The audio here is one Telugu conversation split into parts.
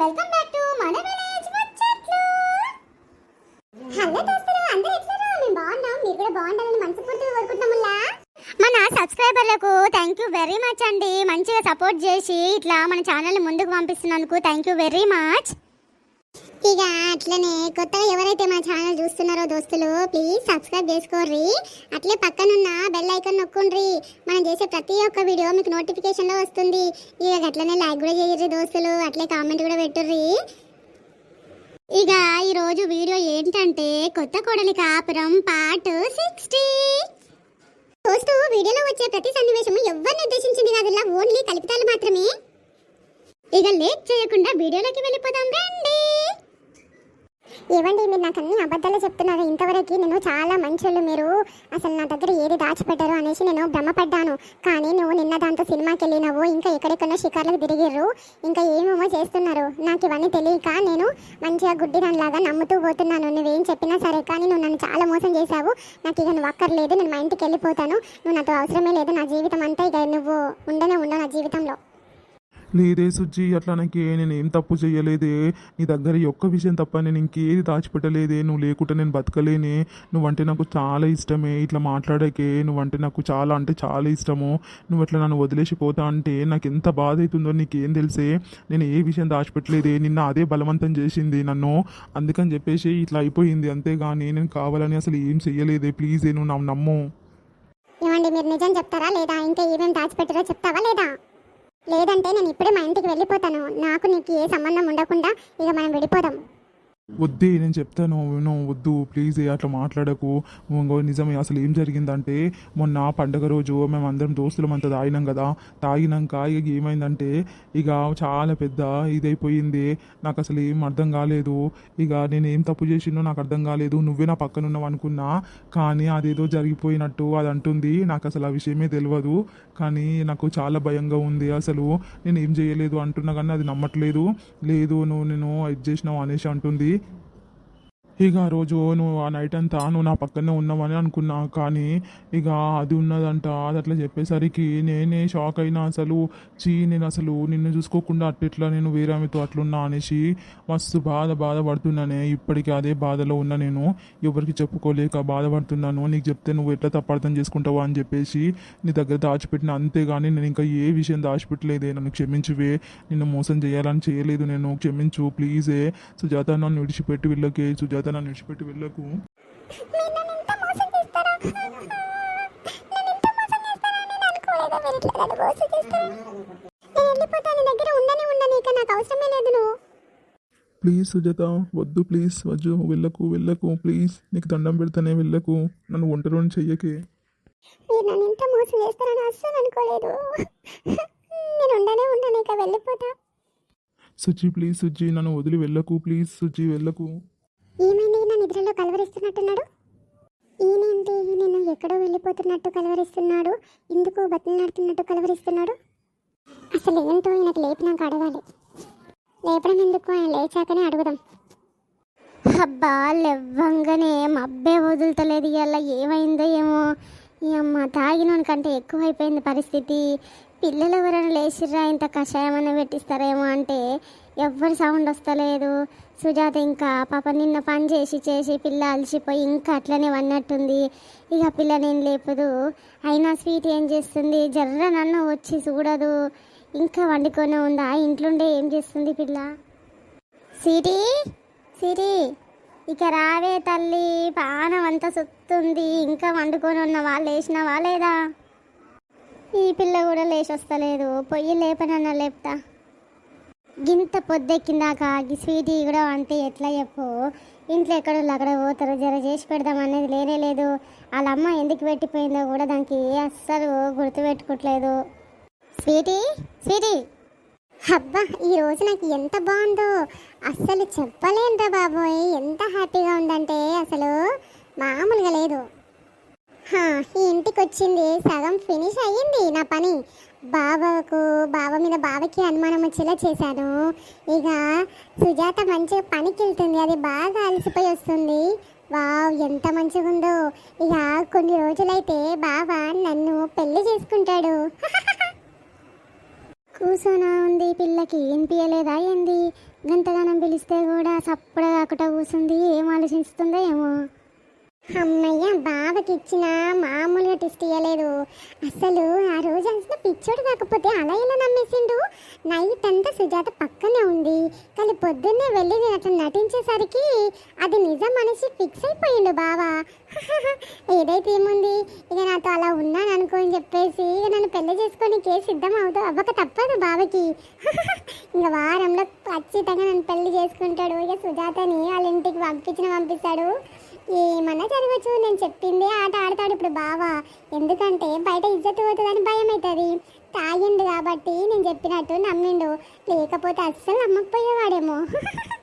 వెల్కమ్ బ్యాక్ టు మన విలేజ్ ముచ్చట్లు. హలో దోస్తులు అందరూ ఎట్లా మేము బాగున్నాం. మీరు కూడా బాగుండాలని మనస్ఫూర్తిగా కోరుకుంటున్నాముల్లా మన సబ్స్క్రైబర్లకు థ్యాంక్ యూ వెరీ మచ్ అండి. మంచిగా సపోర్ట్ చేసి ఇట్లా మన ఛానల్ని ముందుకు పంపిస్తున్నందుకు థ్యాంక్ యూ వెరీ మచ్ ఇక అట్లనే కొత్తగా ఎవరైతే మా ఛానల్ చూస్తున్నారో దోస్తులు ప్లీజ్ సబ్స్క్రైబ్ చేసుకోర్రి. అట్లే పక్కనున్న బెల్ ఐకాన్ నొక్కుండ్రి. మనం చేసే ప్రతి ఒక్క వీడియో మీకు నోటిఫికేషన్లో వస్తుంది. ఇక అట్లనే లైక్ కూడా చేయర్రి దోస్తులు అట్లే కామెంట్ కూడా పెట్టుర్రి. ఇక ఈరోజు వీడియో ఏంటంటే కొత్త కోడలి కాపురం పార్ట్ సిక్స్టీ దోస్తు వీడియోలో వచ్చే ప్రతి సన్నివేశం ఎవరిని ఉద్దేశించింది కాదులా ఓన్లీ కల్పితాలు మాత్రమే. ఇక లేట్ చేయకుండా వీడియోలోకి వెళ్ళిపోదాం రండి. ఏవండి మీరు నాకు అన్ని అబద్ధాలు చెప్తున్నారు? ఇంతవరకు నేను చాలా మంచోళ్ళు మీరు. అసలు నా దగ్గర ఏది దాచిపెట్టారు అనేసి నేను భ్రమపడ్డాను. కానీ నువ్వు నిన్న దాంతో సినిమాకి వెళ్ళినావు ఇంకా ఎక్కడెక్కడో షికార్లకు తిరిగిర్రు ఇంకా ఏమేమో చేస్తున్నారు? నాకు ఇవన్నీ తెలియక నేను మంచిగా గుడ్డిదానిలాగా నమ్ముతూ పోతున్నాను. నువ్వేం చెప్పినా సరే కానీ నువ్వు నన్ను చాలా మోసం చేశావు. నాకు ఇక నువ్వు అక్కర్లేదు నేను మా ఇంటికి వెళ్ళిపోతాను. నువ్వు నాతో అవసరమే లేదు నా జీవితం అంతా ఇక నువ్వు ఉండనే ఉండవు నా జీవితంలో. లేదే సుజ్జి అట్లా నాకు నేను ఏం తప్పు చేయలేదే. నీ దగ్గర ఒక్క విషయం తప్ప నేను ఇంకేది దాచిపెట్టలేదే. నువ్వు లేకుంటే నేను బతకలేనే. నువ్వంటే నాకు చాలా ఇష్టమే. ఇట్లా మాట్లాడకే నువ్వంటే నాకు చాలా అంటే చాలా ఇష్టము. నువ్వు అట్లా నన్ను వదిలేసి పోతా అంటే నాకు ఎంత బాధ అవుతుందో నీకేం తెలిసే? నేను ఏ విషయం దాచిపెట్టలేదే. నిన్న అదే బలవంతం చేసింది నన్ను. అందుకని చెప్పేసి ఇట్లా అయిపోయింది అంతేగాని నేను కావాలని అసలు ఏం చెయ్యలేదే. ప్లీజే నువ్వు నా నమ్ము. ఏమండి మీరు నిజం చెప్తారా లేదా? ఇంకా ఏమేమి దాచిపెట్టారో చెప్తావా లేదా? లేదంటే నేను ఇప్పుడే మా ఇంటికి వెళ్ళిపోతాను. నాకు నీకు ఏ సంబంధం ఉండకుండా ఇక మనం విడిపోదాం. వద్దే నేను చెప్తాను విను వద్దు ప్లీజ్ అట్లా మాట్లాడకు. నిజమే అసలు ఏం జరిగిందంటే మొన్న పండగ రోజు మేము అందరం దోస్తులం అంతా తాగినాం కదా. తాగినాక ఇక ఏమైందంటే ఇక చాలా పెద్ద ఇదైపోయింది. నాకు అసలు ఏం అర్థం కాలేదు. ఇక నేను ఏం తప్పు చేసిందో నాకు అర్థం కాలేదు. నువ్వే నా పక్కన ఉన్నావు అనుకున్నా కానీ అదేదో జరిగిపోయినట్టు అది అంటుంది. నాకు అసలు ఆ విషయమే తెలియదు కానీ నాకు చాలా భయంగా ఉంది అసలు. నేను ఏం చేయలేదు అంటున్నా కానీ అది నమ్మట్లేదు. లేదు నువ్వు నేను ఇది చేసినావు అనేసి అంటుంది. ఇక ఆ రోజు నువ్వు ఆ నైట్ అంతా నువ్వు నా పక్కనే ఉన్నావని అనుకున్నా కానీ ఇక అది ఉన్నదంట. అది అట్లా చెప్పేసరికి నేనే షాక్ అయినా అసలు చీ నేను అసలు నిన్ను చూసుకోకుండా అట్టిట్లా నేను వేరే ఆమెతో అట్లున్నా అనేసి మస్తు బాధ బాధపడుతున్నానే ఇప్పటికీ అదే బాధలో ఉన్నా నేను. ఎవరికి చెప్పుకోలేక బాధపడుతున్నాను. నీకు చెప్తే నువ్వు ఎట్లా తప్పార్థం చేసుకుంటావా అని చెప్పేసి నీ దగ్గర దాచిపెట్టిన అంతేగాని నేను ఇంకా ఏ విషయం దాచిపెట్టలేదే. నన్ను క్షమించువే. నిన్ను మోసం చేయాలని చేయలేదు నేను. క్షమించు ప్లీజే సుజాత నన్ను విడిచిపెట్టి వీళ్ళకి సుజాత నన్ను విడిచిపెట్టి వెళ్ళకు. ప్లీజ్ సుజాత వద్దు ప్లీజ్ వద్దు వెళ్ళకు వెళ్ళకు ప్లీజ్. నీకు దండం పెడతానే వెళ్ళకు. నన్ను ఒంటరిని చెయ్యకే. మీరు నన్ను ఎంత మోసం చేస్తారని అస్సలు అనుకోలేదు. నేను ఉండనే ఉండను ఇక వెళ్ళిపోతా. సుజి ప్లీజ్ సుజి నన్ను వదిలి వెళ్ళకు ప్లీజ్ సుజి వెళ్ళకు. ఏమైంది? నా నిద్రలో కలవరిస్తున్నట్టున్నాడు. ఈయనేంటి? నేను ఎక్కడో వెళ్ళిపోతున్నట్టు కలవరిస్తున్నాడు. ఎందుకు బతిలాడుతున్నట్టు కలవరిస్తున్నాడు. అసలు ఏంటో ఈయనకు లేపినాక అడగాలి. లేపడం ఎందుకు? ఆయన లేచాకనే అడుగుదాం. అబ్బా లేవ్వంగానే మబ్బే వదులుతలేదు ఇవాళ ఏమైందో ఏమో? ఈ అమ్మ తాగినోని కంటే ఎక్కువైపోయింది పరిస్థితి. పిల్లలు ఎవరైనా లేచిర్రా? ఇంత కషాయం అన్న పెట్టిస్తారేమో అంటే ఎవ్వరి సౌండ్ వస్తలేదు. సుజాత ఇంకా పాప నిన్న పని చేసి చేసి పిల్ల అలసిపోయి ఇంకా అట్లనే వన్నట్టుంది ఇక పిల్ల నేను లేపదు. అయినా స్వీట్ ఏం చేస్తుంది? జర్ర నన్ను వచ్చి చూడదు. ఇంకా వండుకొని ఉందా? ఇంట్లోండే ఏం చేస్తుంది పిల్ల? సిరి సిరి ఇక రావే తల్లి. పానం అంతా సుత్తుంది. ఇంకా వండుకొని ఉన్నవా లేచినవా లేదా? ఈ పిల్ల కూడా లేచి వస్తలేదు పొయ్యి లేపనన్నా లేపుతా. గింత పొద్దెక్కిందాక ఈ స్వీట్ కూడా అంటే ఎట్లా చెప్పు? ఇంట్లో ఎక్కడో అక్కడ పోతారు జర చేసి పెడదాం అనేది లేనే లేదు. వాళ్ళ అమ్మ ఎందుకు పెట్టిపోయిందో కూడా దానికి అస్సలు గుర్తుపెట్టుకోవట్లేదు స్వీటీ? స్వీటీ? అబ్బా ఈ రోజు నాకు ఎంత బాగుందో. అస్సలు చెప్పలేనురా బాబోయ్. ఎంత హ్యాపీగా ఉందంటే అసలు మామూలుగా లేదు. ఈ ఇంటికి వచ్చింది సగం ఫినిష్ అయ్యింది నా పని. బావకు బావ మీద బావకి అనుమానం వచ్చేలా చేశాను. ఇక సుజాత మంచిగా పనికి వెళ్తుంది అది బాగా అలసిపోయి వస్తుంది. వావ్ ఎంత మంచిగా ఉందో ఇక కొన్ని రోజులైతే బావ నన్ను పెళ్ళి చేసుకుంటాడు. కూర్చోనా ఉంది పిల్లకి? వినిపించలేదా ఏంది? గంతగానం పిలిస్తే కూడా సప్పుడు కాకుండా కూర్చుంది ఏం ఆలోచిస్తుందో ఏమో. అమ్మయ్య బావకి ఇచ్చిన మామూలుగా టెస్ట్ ఇవ్వలేదు అసలు ఆ రోజు అంచిన పిచ్చోడు కాకపోతే అలా ఇలా నమ్మేసిండు? నైట్ అంతా సుజాత పక్కనే ఉంది. కానీ పొద్దున్నే వెళ్ళి నేను అట్లా నటించేసరికి అది నిజం మనిషి ఫిక్స్ అయిపోయిండు బావా. ఏదైతే ఏముంది? ఇక నాతో అలా ఉన్నాను అనుకో అని చెప్పేసి ఇక నన్ను పెళ్ళి చేసుకొని కేసు సిద్ధం అవుతా అవ్వక తప్పదు బావకి. ఇక వారంలో ఖచ్చితంగా నన్ను పెళ్ళి చేసుకుంటాడు. ఇక సుజాతని వాళ్ళ ఇంటికి పంపించిన పంపిస్తాడు. ఏమన్నా జరగచ్చు నేను చెప్పింది ఆట ఆడతాడు ఇప్పుడు బావా. ఎందుకంటే బయట ఇజ్జత్ పోతుందని భయం అవుతుంది తాగిండు కాబట్టి నేను చెప్పినట్టు నమ్మిండు. లేకపోతే అస్సలు నమ్మకపోయేవాడేమో.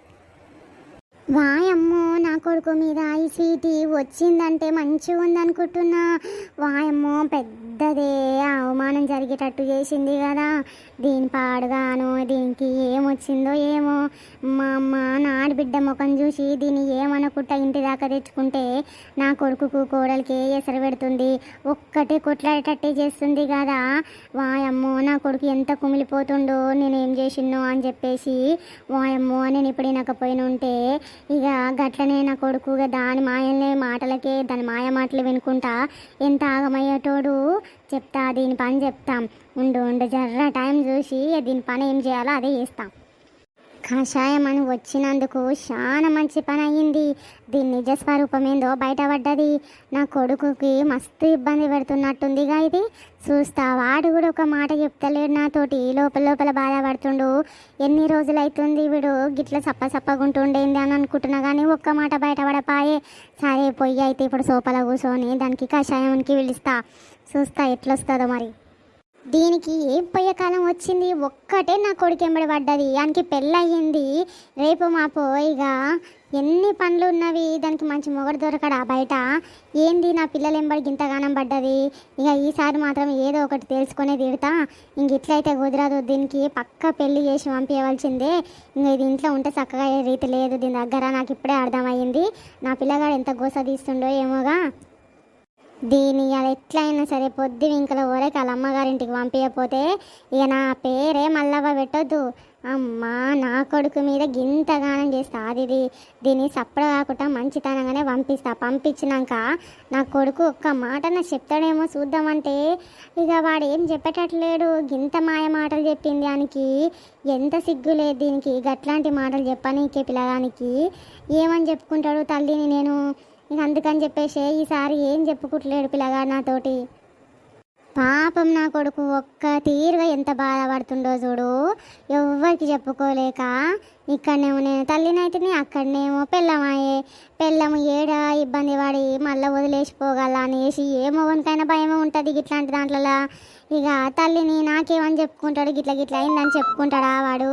వాయమ్మో నా కొడుకు మీద ఈ స్వీటీ వచ్చిందంటే మంచిగా ఉందనుకుంటున్నా. వాయమ్మో పెద్దదే అవమానం జరిగేటట్టు చేసింది కదా. దీని పాడుగాను దీనికి ఏమొచ్చిందో ఏమో. మా అమ్మ నా ఆడబిడ్డ ముఖం చూసి దీన్ని ఏమనుకుంటా ఇంటి దాకా తెచ్చుకుంటే నా కొడుకుకు కోడలికి ఎసరు పెడుతుంది. ఒక్కటే కొట్లాడేటట్టే చేస్తుంది కదా. వాయమ్మో నా కొడుకు ఎంత కుమిలిపోతుండో నేనేం ఏం చేసిన్నో అని చెప్పేసి వాయమ్మో నేను ఇప్పుడు వినకపోయిన ఉంటే ఇక గట్లనే నా కొడుకు దాని మాయలే మాటలకే దాని మాయ మాటలు వినుకుంటా ఎంత ఆగమయ్యేటోడు చెప్తా దీని పని చెప్తాం. ఉండు ఉండు జర్ర టైం చూసి దీని పని ఏం చేయాలో అదే చేస్తాం. కషాయం అని వచ్చినందుకు చాలా మంచి పని అయ్యింది దీని నిజ స్వరూపం ఏందో బయటపడ్డది. నా కొడుకుకి మస్తు ఇబ్బంది పెడుతున్నట్టుందిగా ఇది. చూస్తా వాడు కూడా ఒక మాట చెప్తలేడు నాతోటి. లోపల లోపల బాధపడుతుండు. ఎన్ని రోజులు అవుతుంది వీడు? గిట్ల సప్ప సప్పగుంటుండేంది అని అనుకుంటున్నా కానీ ఒక్క మాట బయటపడపాయే. సరే పొయ్యి అయితే ఇప్పుడు సోపల కూర్చొని దానికి కషాయంకి పిలుస్తా. చూస్తా ఎట్లొస్తుందో మరి. దీనికి ఏం పోయే కాలం వచ్చింది? ఒక్కటే నా కొడుకు ఎంబడి పడ్డది. దానికి పెళ్ళయింది రేపు మాపో ఇక ఎన్ని పనులు ఉన్నవి? దానికి మంచి మొగడు దొరకడా బయట? ఏంది నా పిల్లలు ఎంబడి గింతగానం పడ్డది? ఇక ఈసారి మాత్రం ఏదో ఒకటి తెలుసుకునే తిడతా. ఇంక ఇట్లయితే కుదరదు. దీనికి పక్క పెళ్ళి చేసి పంపించవలసిందే ఇంక ఇది ఇంట్లో ఉంటే చక్కగా ఏ రీతి లేదు. దీని దగ్గర నాకు ఇప్పుడే అర్థమయ్యింది. నా పిల్లగాడు ఎంత గోస తీస్తుండో ఏమోగా? దీని అది ఎట్లయినా సరే పొద్దు వింకల వరకు వాళ్ళ అమ్మగారింటికి పంపించకపోతే ఇక నా పేరే మల్లవ్వ పెట్టొద్దు. అమ్మా నా కొడుకు మీద గింతగానం చేస్తా. అది ఇది దీన్ని చప్పడ కాకుండా మంచితనంగానే పంపిస్తా. పంపించినాక నా కొడుకు ఒక్క మాట నా చెప్తాడేమో చూద్దామంటే ఇక వాడు ఏం చెప్పేటట్లేడు. గింత మాయ మాటలు చెప్పింది దానికి ఎంత సిగ్గు లేదు దీనికి. గట్లాంటి మాటలు చెప్పనీకే పిల్లగానికి. ఏమని చెప్పుకుంటాడు తల్లిని నేను? ఇక అందుకని చెప్పేసి ఈసారి ఏం చెప్పుకుంటలేడు పిల్లగా నాతోటి. పాపం నా కొడుకు ఒక్క తీరుగా ఎంత బాధపడుతుండో చూడు. ఎవ్వరికి చెప్పుకోలేక ఇక్కడనేమో నేను తల్లినైతేనే అక్కడనేమో పెళ్ళమాయే పెళ్ళము ఏడ ఇబ్బంది పడి మళ్ళీ వదిలేసిపోగల అనేసి ఏమో మొగనికైనా భయమే ఉంటుంది ఇట్లాంటి దాంట్లో ఇక తల్లిని నాకేమని చెప్పుకుంటాడు? గిట్ల గిట్ల అయిందని చెప్పుకుంటాడా వాడు?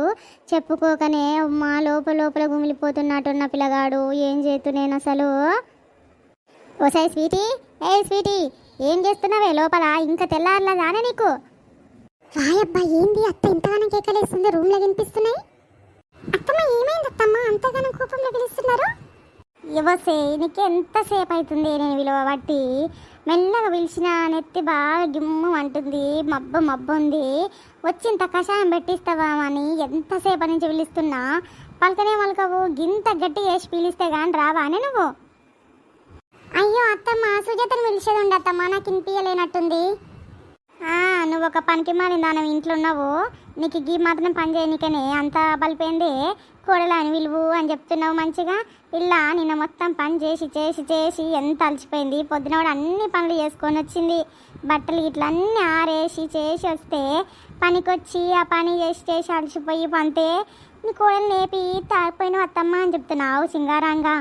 చెప్పుకోకనే మా లోపల లోపల గుమిలిపోతున్నట్టున్న పిల్లగాడు. ఏం చేతు నేను అసలు? ఓసాయి స్వీటీ ఏ స్వీటీ ఏం చేస్తున్నావే లోపల? ఇంకా తెల్లారలేదానే నీకు? రాయబ్బా ఏంది అత్త ఇంతగానం కేకలేస్తుంది? రూమ్లో వినిపిస్తున్నాయి? అత్తమ్మ ఏమైంది అత్తమ్మ? అంతగానం కోపంలో పిలుస్తున్నారు? ఇవ్వసే నీకు ఎంతసేపు అవుతుంది నేను విలువ బట్టి మెల్లగా పిలిచిన నెత్తి బాగా గిమ్ము అంటుంది. మబ్బు మబ్బు ఉంది వచ్చి ఇంత కషాయం పెట్టిస్తావా అని ఎంతసేపు నుంచి పిలుస్తున్నా? పలకనే మలకవు గింత గట్టి చేసి పిలిస్తే కానీ రావానే నువ్వు? అయ్యో అత్తమ్మ సుజాతను పిలిచేది ఉండి అత్తమ్మ నాకు వినిపించలేనట్టుంది నువ్వు ఒక పనికి మాలిన నువ్వు ఇంట్లో ఉన్నావు. నీకు గీ మాత్రం పని చేయనికనే అంత బలిపోయింది. కూడలు అని విలువు అని చెప్తున్నావు మంచిగా. ఇలా నిన్న మొత్తం పని చేసి చేసి చేసి ఎంత అలసిపోయింది. పొద్దున కూడా అన్ని పనులు చేసుకొని వచ్చింది. బట్టలు ఇట్లా అన్నీ ఆరేసి చేసి వస్తే పనికొచ్చి ఆ పని చేసి చేసి అలసిపోయి పంతే నీ కూడలు లేపి తాగిపోయినావు అత్తమ్మ అని చెప్తున్నావు సింగారంగా.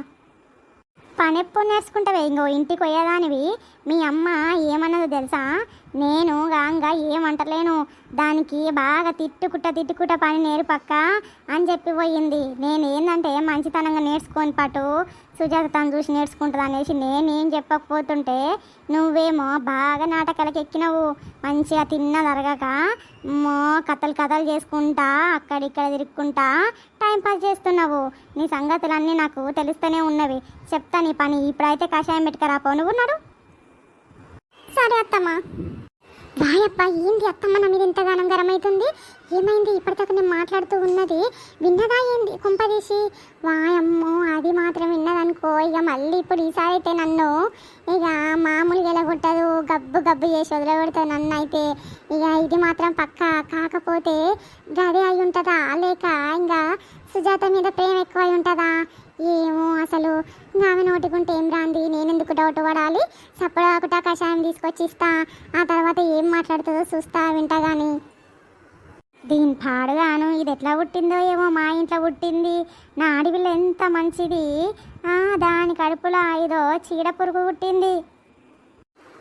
పని ఎప్పుడు నేర్చుకుంటావే ఇంకో ఇంటికి పోయేదానివి మీ అమ్మ ఏమన్నదో తెలుసా? నేను గాంగా ఏమంటలేను దానికి బాగా తిట్టుకుట తిట్టుకుట పని నేర్పక్క అని చెప్పి పోయింది. నేను ఏంటంటే మంచితనంగా నేర్చుకొని పాటు సుజాత తను చూసి నేర్చుకుంటుంది అనేసి నేనేం చెప్పకపోతుంటే నువ్వేమో బాగా నాటకాలకు ఎక్కినావు. మంచిగా తిన్న తరగక మో కథలు కథలు చేసుకుంటా అక్కడిక్కడ తిరుక్కుంటా టైం పాస్ చేస్తున్నావు. నీ సంగతులన్నీ నాకు తెలుస్తూనే ఉన్నవి. చెప్తా నీ పని. ఇప్పుడైతే కషాయం పెట్టుకరా పో. నువ్వు సరే అత్తమ్మా. వాయబ్బా ఏంది అత్తమ్మ నా మీద ఇంతగానం గరమైతుంది ఏమైంది? ఇప్పటిదాకా నేను మాట్లాడుతూ ఉన్నది విన్నదా ఏంది? కుంపదీసి వాయమ్మో అది మాత్రం విన్నదనుకో ఇక మళ్ళీ ఇప్పుడు ఈసారి అయితే నన్ను ఇక మామూలుగా ఎలా కొట్టదు? గబ్బు గబ్బు చేసి వదిలిపెడతావు నన్ను అయితే. ఇక ఇది మాత్రం పక్క కాకపోతే గదే అయి ఉంటుందా? లేక ఇంకా సుజాత మీద ప్రేమ ఎక్కువ అయి ఉంటుందా? ఏమో అసలు. ఆమె నోటికుంటే ఏం రాంది? నేనెందుకు డౌట్ పడాలి? సప్పుడాకుట కషాయం తీసుకొచ్చి ఇస్తా. ఆ తర్వాత ఏం మాట్లాడుతుందో చూస్తా వింటా కానీ దీని పాడుగాను ఇది ఎట్లా పుట్టిందో ఏమో మా ఇంట్లో పుట్టింది. నా అడవిలో ఎంత మంచిది? దాని కడుపులో ఏదో చీడ పురుగు పుట్టింది.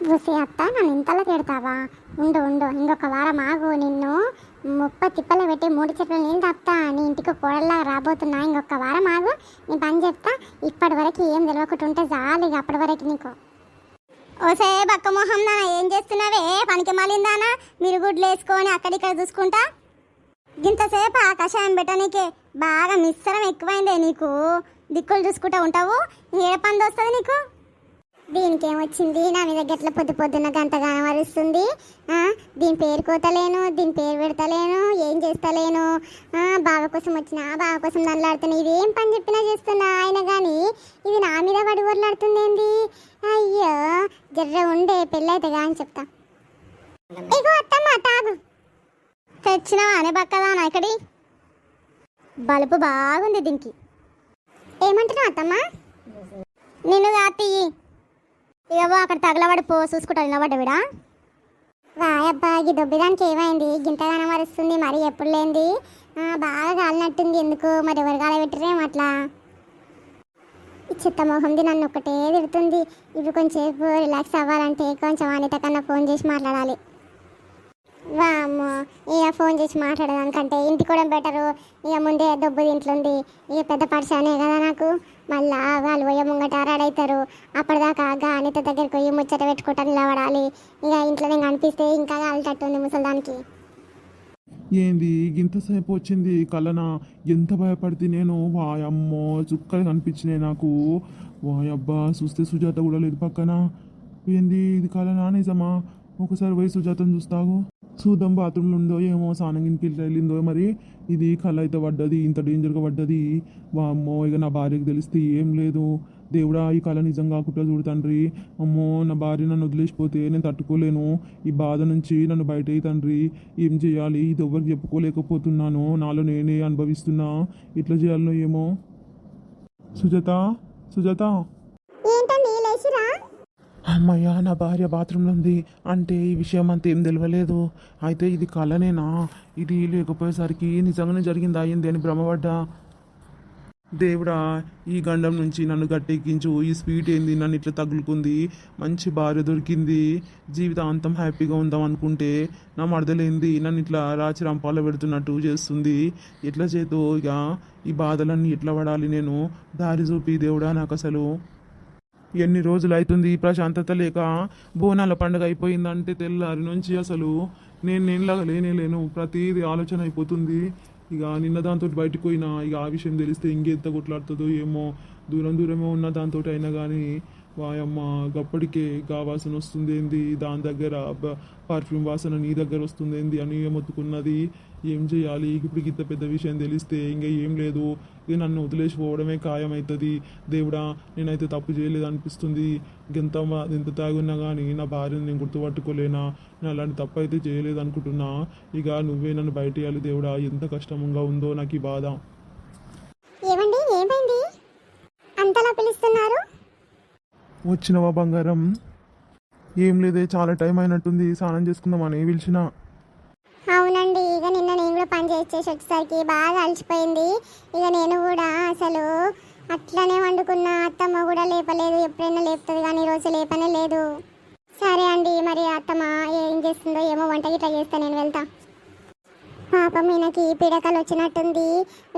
చూసి అత్త నన్ను ఇంతలో తిడతావా? ఉండు ఉండు ఇంకొక వారం ఆగు నిన్ను ముప్ప తిప్పలు పెట్టి మూడు చెట్లు నీళ్ళు తప్తా. నీ ఇంటికి కోడల్లా రాబోతున్నా. ఇంకొక వారం ఆగు. నీ పని చెప్తా. ఇప్పటి వరకు ఏం తెలియకుండా ఉంటే చాలు ఇక అప్పటి వరకు నీకు. ఓసే బక్క మొహం నా ఏం చేస్తున్నావే? పనికి మాలిందానా మీరు గుడ్లు వేసుకొని అక్కడిక్కడ చూసుకుంటా. ఇంతసేపు ఆ కషాయం పెట్టనీకే బాగా మిశ్రం ఎక్కువైందే నీకు. దిక్కులు చూసుకుంటా ఉంటావు. ఏ పని వస్తుంది నీకు? దీనికి ఏమొచ్చింది నా మీద గట్ల పొద్దు పొద్దున్న గంతగా మరుస్తుంది దీని పేరు కోతలేను దీని పేరు పెడతలేను ఏం చేస్తలేను. బావ కోసం వచ్చిన బావ కోసం నల్లాడుతున్నా ఇది ఏం పని చెప్పినా చేస్తున్నా ఆయన కానీ ఇది నా మీద పడి ఊర్లాడుతుంది ఏంది అయ్యో జర్ర ఉండే పెళ్ళైతే అని చెప్తా. ఇగో అత్తమ్మ తాగు. తెచ్చినావా అనే పక్కదా నాకడి బలుపు బాగుంది దీనికి. ఏమంటున్నావు అత్తమ్మ? నిన్ను కాతి ఏవో అక్కడ తగలబడి పో చూసుకుంటా నిలబడ్డ విడా? వాయబ్బా ఈ దొబ్బిదానికి ఏమైంది? గింతగానం మరుస్తుంది మరి ఎప్పుడు లేంది బాగా కాలినట్టుంది ఎందుకు? మరి ఎవరు కాలబెట్టరేమో అట్లా? ఈ చిత్త మొహంది నన్ను ఒకటే తిడుతుంది. ఇప్పుడు కొంచెంసేపు రిలాక్స్ అవ్వాలంటే కొంచెం అనిత కన్నా ఫోన్ చేసి మాట్లాడాలి. వామ్మో ఇక ఫోన్ చేసి మాట్లాడదానికంటే ఇంటి కూడా బెటరు. ఇక ముందే దొబ్బు ఇంట్లో ఇక పెద్ద పరిశానే కదా నాకు. మళ్ళా వాళ్ళు పోయే ముంగట అవుతారు అప్పటిదాకా గా అనిత దగ్గరికి పోయి ముచ్చట పెట్టుకుంటా లేవడాలి ఇక ఇంట్లో నేను కనిపిస్తే ఇంకా కాలిటట్టుంది ముసలిదానికి. ఏంది ఇంతసేపు వచ్చింది కలన ఎంత భయపడితే నేను వాయమ్మో చుక్కలు కనిపించినాయి నాకు. వాయబ్బా చూస్తే సుజాత కూడా లేదు పక్కన. ఏంది ఇది కలనా నిజమా? ఒకసారి పోయి సుజాతను చూస్తావు. చూద్దాం బాత్రూంలో ఉందో ఏమో స్నానం వెళ్ళిందో మరి. ఇది కళ అయితే పడ్డది ఇంత డేంజర్గా పడ్డది. వామ్మో ఇక నా భార్యకు తెలిస్తే ఏం లేదు. దేవుడా ఈ కళ నిజం కాకుండా చూడు తండ్రి. అమ్మో నా భార్య నన్ను వదిలేసిపోతే నేను తట్టుకోలేను. ఈ బాధ నుంచి నన్ను బయట తండ్రి. ఏం చేయాలి? ఇది ఎవరికి చెప్పుకోలేకపోతున్నాను. నాలో నేనే అనుభవిస్తున్నా. ఇట్లా చేయాలనో ఏమో. సుజాత సుజాత. అమ్మయ్య నా భార్య బాత్రూంలో ఉంది. అంటే ఈ విషయం అంత ఏం తెలియలేదు అయితే ఇది కలనేనా? ఇది లేకపోయేసరికి నిజంగానే జరిగింది? అయింది అని భ్రమపడ్డా. దేవుడా ఈ గండం నుంచి నన్ను గట్టెక్కించు. ఈ స్వీట్ ఏంది? నన్ను ఇట్లా తగులుకుంది. మంచి భార్య దొరికింది. జీవితాంతం హ్యాపీగా ఉందాం అనుకుంటే నా మడదలేంది నన్ను ఇట్లా రాచి రంపాలో పెడుతున్నట్టు చేస్తుంది. ఎట్లా చేతో ఇక? ఈ బాధలన్నీ ఎట్లా పడాలి నేను? దారి చూపి దేవుడా నాకు అసలు ఎన్ని రోజులు అవుతుంది ప్రశాంతత లేక? బోనాల పండుగ అయిపోయిందంటే తెల్లారి నుంచి అసలు నేను నేనులాగా లేనే లేను. ప్రతిదీ ఆలోచన అయిపోతుంది. ఇక నిన్న దాంతో బయటకు పోయినా ఇక ఆ విషయం తెలిస్తే ఇంకెంత కొట్లాడుతుందో ఏమో. దూరం దూరమే ఉన్న దాంతో అయినా కానీ వాయమ్మ గప్పటికే గా వాసన వస్తుంది ఏంది దాని దగ్గర పర్ఫ్యూమ్ వాసన నీ దగ్గర వస్తుంది ఏంది అని మొత్తుకున్నది ఏం చేయాలి? ఇప్పుడు ఇంత పెద్ద విషయం తెలిస్తే ఇంకా ఏం లేదు. ఇక నన్ను వదిలేసి పోవడమే ఖాయమవుతుంది దేవుడా నేనైతే తప్పు చేయలేదు అనిపిస్తుంది ఎంత మా- ఎంత తాగున్నా కానీ నా భార్యను నేను గుర్తుపట్టుకోలేనా? నేను అలాంటి తప్పు అయితే చేయలేదు అనుకుంటున్నా ఇక నువ్వే నన్ను బయట ఇవ్వాలి దేవుడా. ఎంత కష్టంగా ఉందో నాకు ఈ బాధ. ఏమండి ఏమైంది? అంతలా పిలుస్తున్నారు? వచ్చినవా బంగారం? ఏం లేదే చాలా టైం అయినట్టుంది. స్నానం చేసుకుందామని పిలిచిన. వచ్చేసరికి బాగా అలసిపోయింది. ఇక నేను కూడా అసలు అట్లనే వండుకున్న అత్తమ్మ కూడా లేపలేదు. ఎప్పుడైనా లేపుతుంది కానీ ఈరోజు లేపనే లేదు. సరే అండి మరి అత్తమ్మ ఏం చేస్తుందో ఏమో వంట గిట్లా చేస్తా నేను వెళ్తా. పాపం ఈయనకి పీడకలు వచ్చినట్టుంది.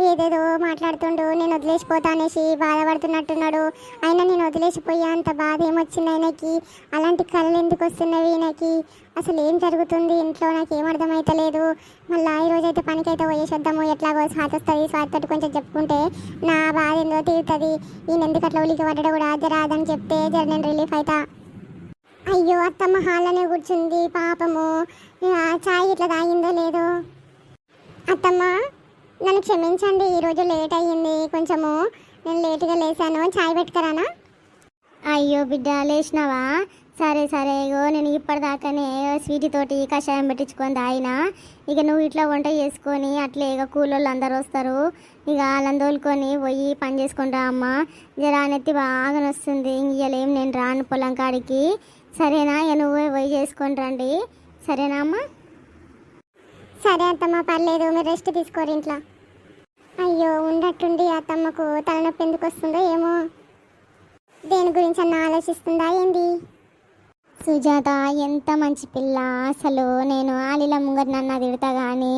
ఏదేదో మాట్లాడుతుండు నేను వదిలేసిపోతా అనేసి బాధపడుతున్నట్టున్నాడు. అయినా నేను వదిలేసిపోయా అంత బాధ ఏమొచ్చింది ఆయనకి? అలాంటి కళలు ఎందుకు వస్తున్నవి ఈయనకి? అసలు ఏం జరుగుతుంది? ఇంట్లో నాకు ఏం అర్థమైతలేదు. మళ్ళీ ఈ రోజు అయితే పనికైతే పోయేసేద్దాము ఎట్లాగో స్వాతి వస్తుంది స్వాతితో కొంచెం చెప్పుకుంటే నా బాధ ఏందో తీరుతుంది. ఈయన ఎందుకు అట్లా ఉలికి పడ్డాడు కూడా జరాదని చెప్తే జర నేను రిలీఫ్ అవుతా అయ్యో అత్తమ్మ హాల్లోనే కూర్చుంది పాపము. చాయ్ ఇట్లా తాగిందో లేదో. అత్తమ్మ నన్ను క్షమించండి ఈరోజు లేట్ అయ్యింది. కొంచెము నేను లేటుగా లేసాను. చాయ్ పెట్టుకరానా? అయ్యో బిడ్డ లేచినావా? సరే సరే. ఇగో నేను ఇప్పటిదాకానే స్వీట్ తోటి కషాయం పెట్టించుకొని ఆయన ఇక నువ్వు ఇట్లా వంట చేసుకొని అట్లే ఇక కూలోళ్ళు అందరు వస్తారు. ఇక వాళ్ళని పోయి పని చేసుకుంటా అమ్మ. జరా నెత్తి బాగా వస్తుంది ఇయ్యలేం నేను రాను పొలం కాడికి. సరేనా? ఇక నువ్వే పోయి చేసుకొని రండి. సరేనా అమ్మ? సరే అత్తమ్మ పర్లేదు మీరు రెస్ట్ తీసుకోరు ఇంట్లో. అయ్యో ఉండట్టుండి అత్తమ్మకు తలనొప్పి ఎందుకు వస్తుందో ఏమో. దేని గురించి అన్న ఆలోచిస్తుందా ఏంది? సుజాత ఎంత మంచి పిల్ల. అసలు నేను ఆలీల ముంగట నన్ను తిడతా కానీ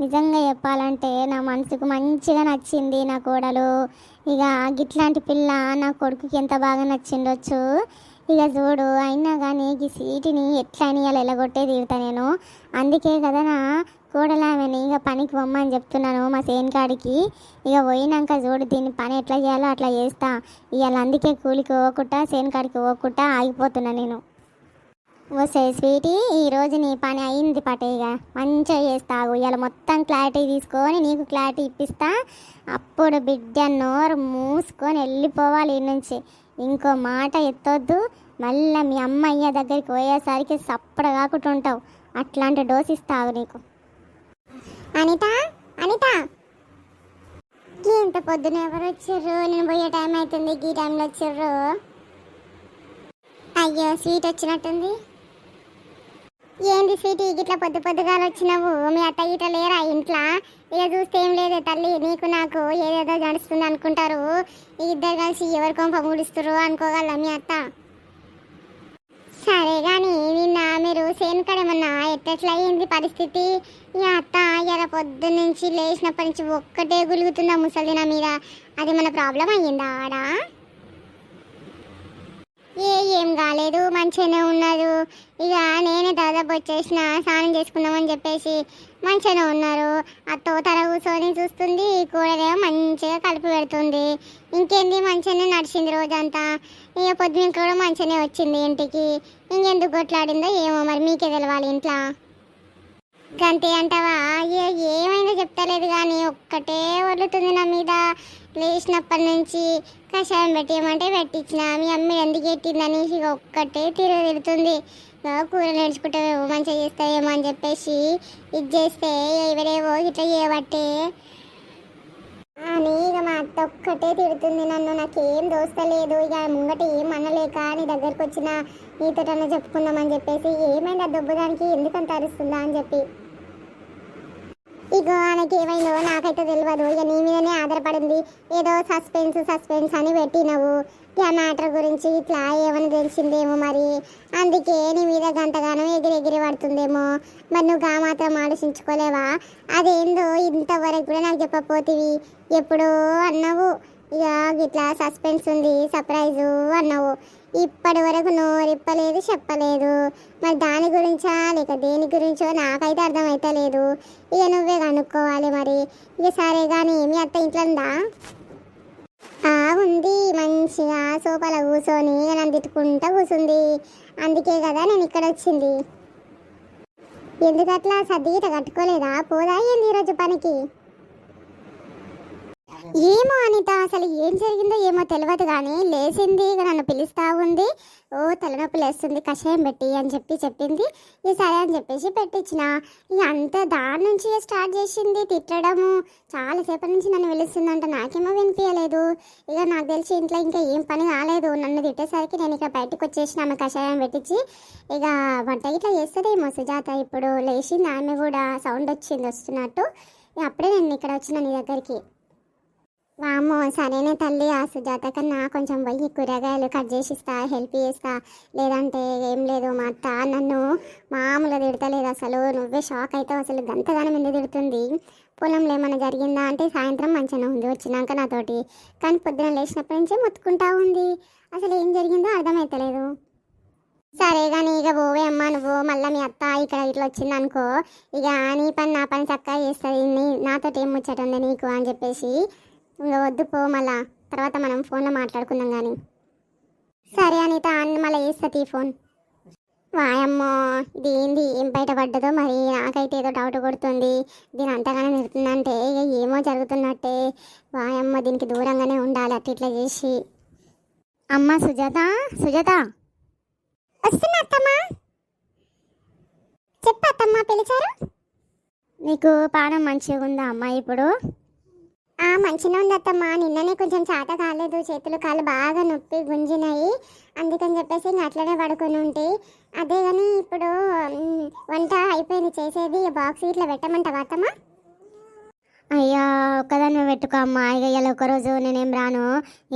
నిజంగా చెప్పాలంటే నా మనసుకు మంచిగా నచ్చింది నా కోడలు. ఇక గిట్లాంటి పిల్ల నా కొడుకుకి ఎంత బాగా నచ్చిండొచ్చు. ఇక చూడు అయినా కానీ ఈ సీటుని ఎట్లా అని ఇలా ఎలగొట్టే తిడతా నేను. అందుకే కదా నా కోడలామెని ఇక పనికి పొమ్మని చెప్తున్నాను మా సేన్కాడికి ఇక పోయినాక చూడు దీన్ని పని ఎట్లా చేయాలో అట్లా చేస్తా. ఇవాళ అందుకే కూలికి పోకుండా సేన్కాడికి పోకుండా ఆగిపోతున్నా నేను. వస్తే స్వీటీ ఈరోజు నీ పని అయింది పటేగా మంచిగా చేస్తావు. ఇవాళ మొత్తం క్లారిటీ తీసుకొని నీకు క్లారిటీ ఇప్పిస్తా. అప్పుడు బిడ్డ నోరు మూసుకొని వెళ్ళిపోవాలి ఈ నుంచి. ఇంకో మాట ఎత్తొద్దు. మళ్ళీ మీ అమ్మయ్య దగ్గరికి పోయేసరికి సప్పడ కాకుండా ఉంటావు అట్లాంటి డోస్ ఇస్తావు నీకు. అనిత అనిత. ఇంత పొద్దున ఎవరు వచ్చారు? నేను పోయే టైం అవుతుంది. ఈ టైంలో వచ్చారు. అయ్యో స్వీట్ వచ్చినట్టుంది. ఏంది స్వీట్ ఇట్లా పొద్దు పొద్దుగా వచ్చినావు? మీ అత్త ఇట్లా లేరా ఇంట్లో? ఇక చూస్తే ఏం లేదే తల్లి. నీకు నాకు ఏదేదో నడుస్తుంది అనుకుంటారు. ఇద్దరు కలిసి ఎవరి కొంప ముడిస్తారు అనుకోగల మీ అత్త? సరే కానీ నిన్న మీరు సేనుకడేమన్నా ఎట్టెట్లా అయ్యింది పరిస్థితి? ఈ అత్త ఎర పొద్దు నుంచి లేచినప్పటి నుంచి ఒక్కటే గులుగుతుందా ముసలి నా మీద. అది మన ప్రాబ్లం అయ్యిందా ఆడా? ఏ ఏం కాలేదు మంచిగానే ఉన్నారు ఇక నేనే దాదాపు వచ్చేసిన స్నానం చేసుకుందామని చెప్పేసి మంచిగానే ఉన్నారు. అత్తో తల కూర్చొని చూస్తుంది కూడలేమో మంచిగా కలిపి పెడుతుంది. ఇంకేంది మంచిగానే నడిచింది రోజంతా. ఇక పొద్దున కూడా మంచిగానే వచ్చింది ఇంటికి. ఇంకెందుకు కొట్లాడిందో ఏమో మరి మీకే తెలవాలి ఇంట్లో. గంతే అంటావా? అయ్యో ఏమైందో చెప్తలేదు కానీ ఒక్కటే వదులుతుంది నా మీద. లేచినప్పటి నుంచి కషాయం పెట్టేయమంటే పెట్టించిన. మీ అమ్మ ఎందుకు ఎట్టింది అనేసి ఒక్కటే తీరు తిడుతుంది. కూర నేర్చుకుంటావేమో మంచిగా చేస్తావేమో అని చెప్పేసి ఇది చేస్తే ఎవరేవో ఇట్లా చేయబట్టే. అని ఇక మా అత్త ఒక్కటే తిడుతుంది. నన్ను నాకేం దోస్తలేదు ఇక ముంగట ఏం అనలేక నీ దగ్గరకు వచ్చిన నీతోటన్నా చెప్పుకుందామని చెప్పేసి ఏమైంది ఆ దొబ్బదానికి ఎందుకంత అరుస్తుందా అని చెప్పి. ఇగో ఆయనకి ఏమైందో నాకైతే తెలియదు ఇక నీ మీదనే ఆధారపడింది. ఏదో సస్పెన్స్ సస్పెన్స్ అని పెట్టినవు. ఇక ఆ మ్యాటర్ గురించి ఇట్లా ఏమైనా తెలిసిందేమో మరి. అందుకే నీ మీద గంతగానం ఎగిరి ఎగిరి పడుతుందేమో. మరి నువ్వు గా మాత్రం ఆలోచించుకోలేవా? అదేందో ఇంతవరకు కూడా నాకు చెప్పపోతివి ఎప్పుడో అన్నావు. ఇక ఇట్లా సస్పెన్స్ ఉంది సర్ప్రైజు అన్నావు. ఇప్పటి వరకు నోరిప్పలేదు చెప్పలేదు. మరి దాని గురించా లేక దేని గురించో నాకైతే అర్థమైతలేదు. ఇక నువ్వే కనుక్కోవాలి మరి. ఇక సరే కానీ మీ అత్త ఇంట్లో ఉందా? ఆ ఉంది. మంచిగా సోఫాల కూర్చొని నన్ను తిట్టుకుంటా కూర్చుంది అందుకే కదా నేను ఇక్కడ వచ్చింది. ఎందుకట్లా? సర్దిగిట కట్టుకోలేదా? పోదా ఏంది ఈరోజు పనికి? ఏమో అనిత అసలు ఏం జరిగిందో ఏమో తెలియదు కానీ లేచింది ఇక నన్ను పిలుస్తా ఉంది. ఓ తలనొప్పి లేస్తుంది కషాయం పెట్టి అని చెప్పి చెప్పింది. ఇక సరే అని చెప్పేసి పెట్టించిన ఇక అంత దాని నుంచి స్టార్ట్ చేసింది తిట్టడము. చాలాసేపటి నుంచి నన్ను పిలుస్తుందంట నాకేమో వినిపించలేదు ఇక నాకు తెలిసి ఇంట్లో ఇంకా ఏం పని కాలేదు. నన్ను తిట్టేసరికి నేను ఇక బయటకు వచ్చేసిన ఆమె కషాయం పెట్టించి ఇక వంట ఇట్లా చేస్తుందేమో సుజాత ఇప్పుడు లేచింది ఆమె కూడా సౌండ్ వచ్చింది వస్తున్నట్టు. ఇక అప్పుడే నేను ఇక్కడ వచ్చిన నీ దగ్గరికి. వామ్మో సరేనే తల్లి ఆ సుజాత కన్నా కొంచెం పోయి కూరగాయలు కట్ చేసి ఇస్తా హెల్ప్ చేస్తా. లేదంటే ఏం లేదు మా అత్త నన్ను మామూలుగా తిడతలేదు అసలు. నువ్వే షాక్ అవుతావు అసలు. గంతగానం ఎందుకు తిడుతుంది? పొలంలో ఏమైనా జరిగిందా అంటే సాయంత్రం మంచిగా ఉంది వచ్చినాక నాతోటి. కానీ పొద్దున లేచినప్పటి నుంచే మొత్తుకుంటా ఉంది. అసలు ఏం జరిగిందో అర్థమవుతలేదు సరే కానీ ఇక పోవే అమ్మ నువ్వు. మళ్ళీ మీ అత్త ఇక్కడ ఇట్లా వచ్చింది అనుకో. ఇక నీ పని నా పని చక్కగా చేస్తుంది. నాతోటి నాతో ఏం ముచ్చట ఉంది నీకు అని చెప్పేసి ఇంకా వద్దు పో మళ్ళా. తర్వాత మనం ఫోన్లో మాట్లాడుకుందాం కానీ సరే అనిత అన్న మళ్ళీ వేస్తా ఫోన్. వాయమ్మో ఇది ఏంది? ఏం బయటపడ్డదో మరి? నాకైతే ఏదో డౌట్ కొడుతుంది. దీని అంతగానే నిలుతుందంటే ఇక ఏమో జరుగుతున్నట్టే. వాయమ్మ దీనికి దూరంగానే ఉండాలి అట్లా ఇట్లా చేసి. అమ్మ సుజాత? సుజాత? వస్తున్నా అత్తమ్మా. చెప్పు అత్తమ్మా పిలిచారు? నీకు పానం మంచిగా ఉందా అమ్మ ఇప్పుడు? ఆ మంచిగా ఉంది నిన్ననే కొంచెం చేత కాలేదు. చేతులు కాళ్ళు బాగా నొప్పి గుంజినాయి. అందుకని చెప్పేసి ఇంక అట్లనే పడుకొని ఉంటే. అదే కానీ ఇప్పుడు వంట అయిపోయింది. చేసేది బాక్స్ ఇట్లా పెట్టమంటావా అత్తమ్మా? అయ్యా ఒక్కదాన్ని పెట్టుకో అమ్మా. ఇక ఇలా ఒకరోజు నేనేం రాను.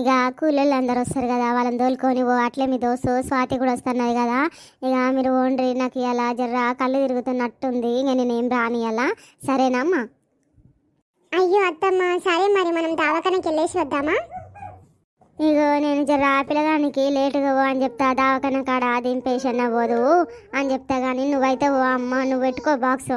ఇక కూలీళ్ళు అందరు వస్తారు కదా వాళ్ళని తోలుకొని పో. అట్లే మీ దోస్తు స్వాతి కూడా వస్తున్నది కదా. ఇక మీరు ఓండ్రి నాకు ఇలా జర్ర కళ్ళు తిరుగుతున్నట్టుంది. ఇక నేనేం రాని సరేనా సరేనమ్మా అయ్యో అత్తమ్మ సరే మరి మనం దావాఖానకి వెళ్ళేసి వద్దామా? ఇగో నేను జర పిల్లగానికి లేటుగా పో అని చెప్తా దావాఖాన కాడ అదేం పేషెంట్ పోదు అని చెప్తా కానీ నువ్వైతే ఓ అమ్మ నువ్వు పెట్టుకో బాక్స్